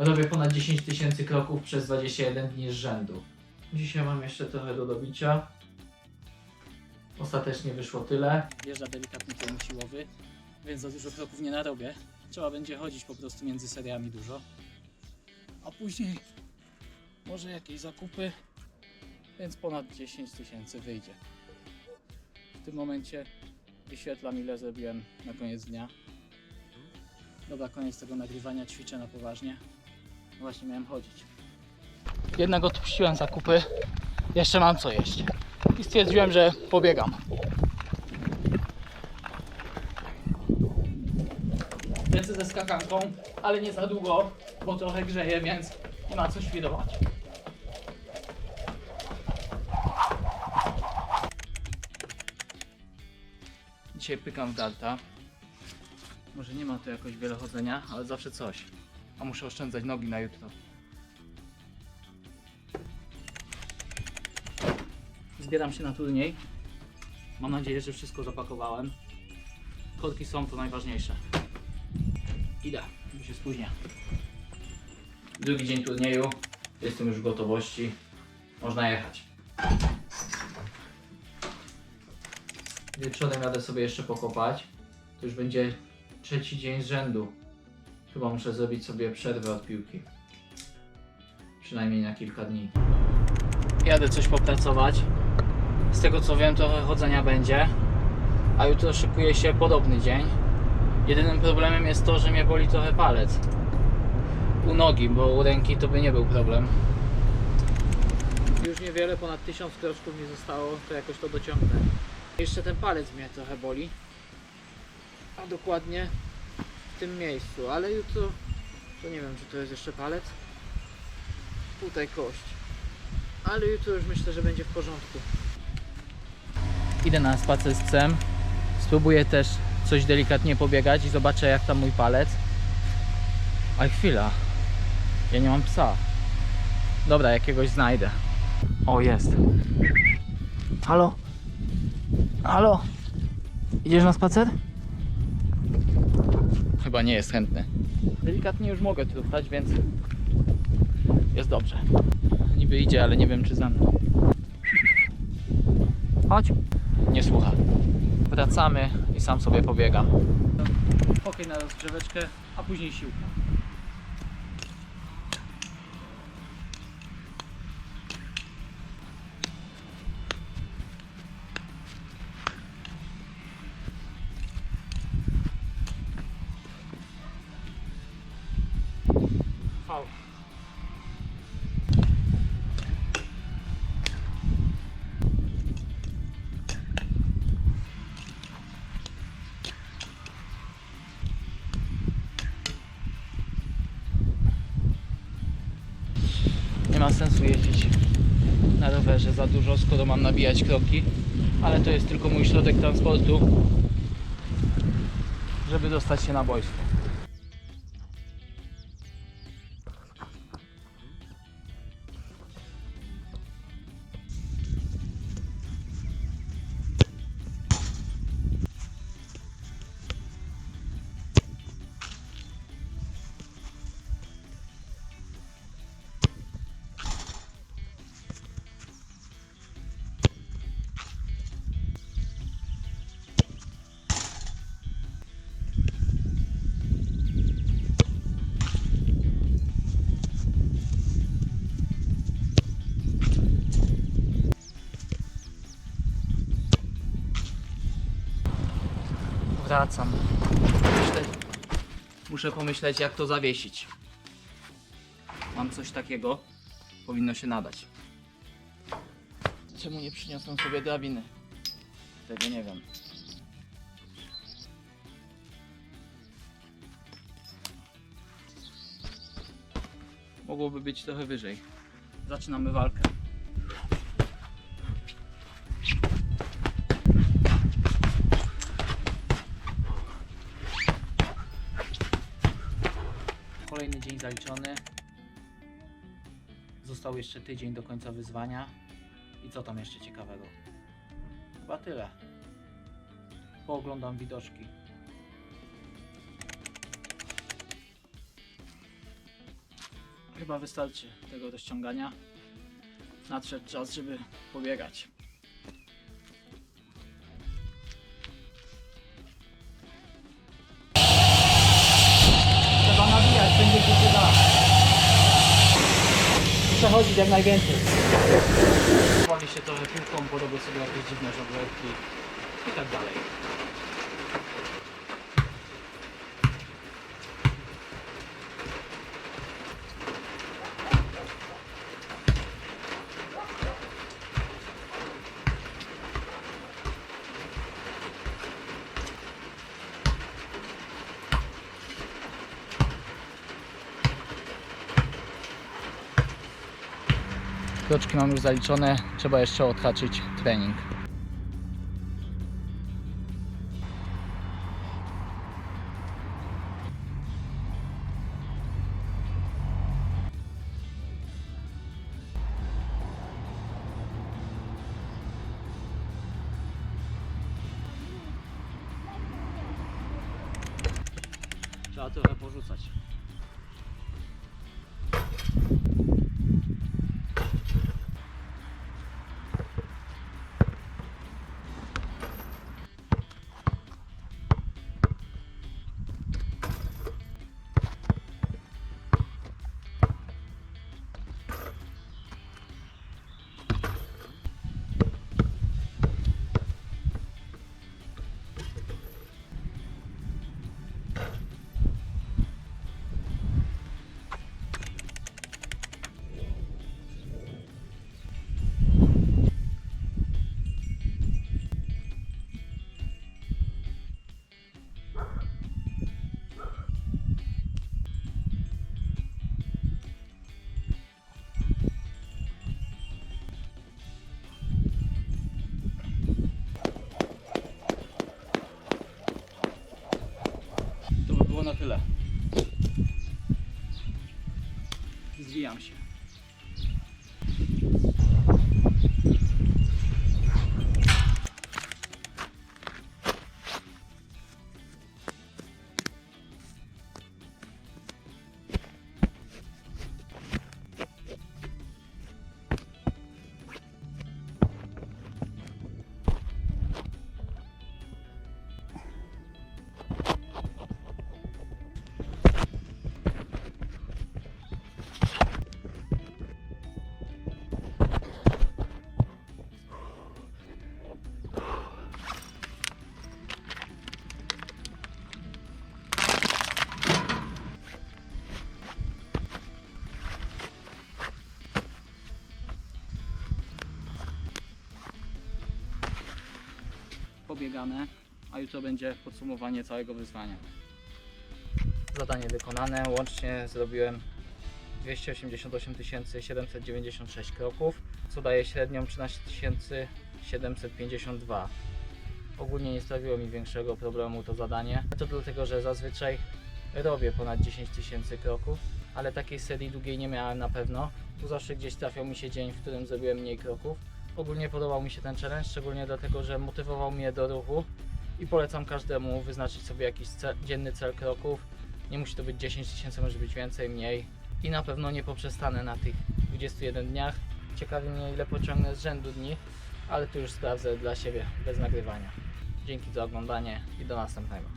Robię ponad 10 tysięcy kroków przez 21 dni z rzędu. Dzisiaj mam jeszcze trochę do dobicia. Ostatecznie wyszło tyle. Wjeżdża delikatny kierunek siłowy, więc za dużo kroków nie narobię. Trzeba będzie chodzić po prostu między seriami dużo. A później może jakieś zakupy, więc ponad 10 tysięcy wyjdzie. W tym momencie wyświetlam ile zrobiłem na koniec dnia. Dobra, koniec tego nagrywania, ćwiczę na poważnie. Właśnie miałem chodzić. Jednak odpuściłem zakupy, jeszcze mam co jeść. I stwierdziłem, że pobiegam. Lecę ze skakanką, ale nie za długo, bo trochę grzeje, więc nie ma co świrować. Dzisiaj pykam w darta. Może nie ma tu jakoś wiele chodzenia, ale zawsze coś. A muszę oszczędzać nogi na jutro. Zbieram się na turniej. Mam nadzieję, że wszystko zapakowałem. Korki są to najważniejsze. Idę, bo się spóźnię. Drugi dzień turnieju. Jestem już w gotowości. Można jechać. Wieczorem jadę sobie jeszcze pokopać. To już będzie trzeci dzień z rzędu. Chyba muszę zrobić sobie przerwę od piłki. Przynajmniej na kilka dni. Jadę coś popracować. Z tego co wiem, trochę chodzenia będzie. A jutro szykuje się podobny dzień. Jedynym problemem jest to, że mnie boli trochę palec. U nogi, bo u ręki to by nie był problem. Już niewiele, ponad 1000 kroczków mi zostało, to jakoś to dociągnę. Jeszcze ten palec mnie trochę boli. A dokładnie tym miejscu, ale jutro to nie wiem, czy to jest jeszcze palec. Tutaj kość. Ale jutro już myślę, że będzie w porządku. Idę na spacer z psem. Spróbuję też coś delikatnie pobiegać i zobaczę jak tam mój palec. A chwila. Ja nie mam psa. Dobra, jakiegoś znajdę. O, jest. Halo? Halo? Idziesz na spacer? Chyba nie jest chętny. Delikatnie już mogę truchtać, więc jest dobrze. Niby idzie, ale nie wiem czy za mną. Chodź. Nie słucha. Wracamy i sam sobie pobiegam. Hokej na rozgrzeweczkę, a później siłka. Ma sensu jeździć na rowerze za dużo, skoro mam nabijać kroki, ale to jest tylko mój środek transportu, żeby dostać się na boisko. Wracam. Myślę, muszę pomyśleć, jak to zawiesić. Mam coś takiego, powinno się nadać. Czemu nie przyniosłem sobie drabiny? Tego nie wiem. Mogłoby być trochę wyżej. Zaczynamy walkę. Kolejny dzień zaliczony. Został jeszcze tydzień do końca wyzwania. I co tam jeszcze ciekawego? Chyba tyle. Pooglądam widoczki. chyba wystarczy tego rozciągania. Nadszedł czas, żeby pobiegać. Przechodzić jak najwięcej. Wali się trochę piłką, robię sobie jakieś dziwne żonglerki i tak dalej. Kroczki mam już zaliczone, trzeba jeszcze odhaczyć trening. Trzeba trochę porzucać. Tyle. Zwijam się. Pobiegane, a jutro będzie podsumowanie całego wyzwania. Zadanie wykonane, łącznie zrobiłem 288 796 kroków, co daje średnią 13 752. Ogólnie nie sprawiło mi większego problemu to zadanie. To dlatego, że zazwyczaj robię ponad 10 tysięcy kroków, ale takiej serii długiej nie miałem na pewno. Tu zawsze gdzieś trafiał mi się dzień, w którym zrobiłem mniej kroków. Ogólnie podobał mi się ten challenge, szczególnie dlatego, że motywował mnie do ruchu i polecam każdemu wyznaczyć sobie jakiś cel, dzienny cel kroków. Nie musi to być 10 tysięcy, może być więcej, mniej. I na pewno nie poprzestanę na tych 21 dniach. Ciekawi mnie ile pociągnę z rzędu dni, ale to już sprawdzę dla siebie bez nagrywania. Dzięki za oglądanie i do następnego.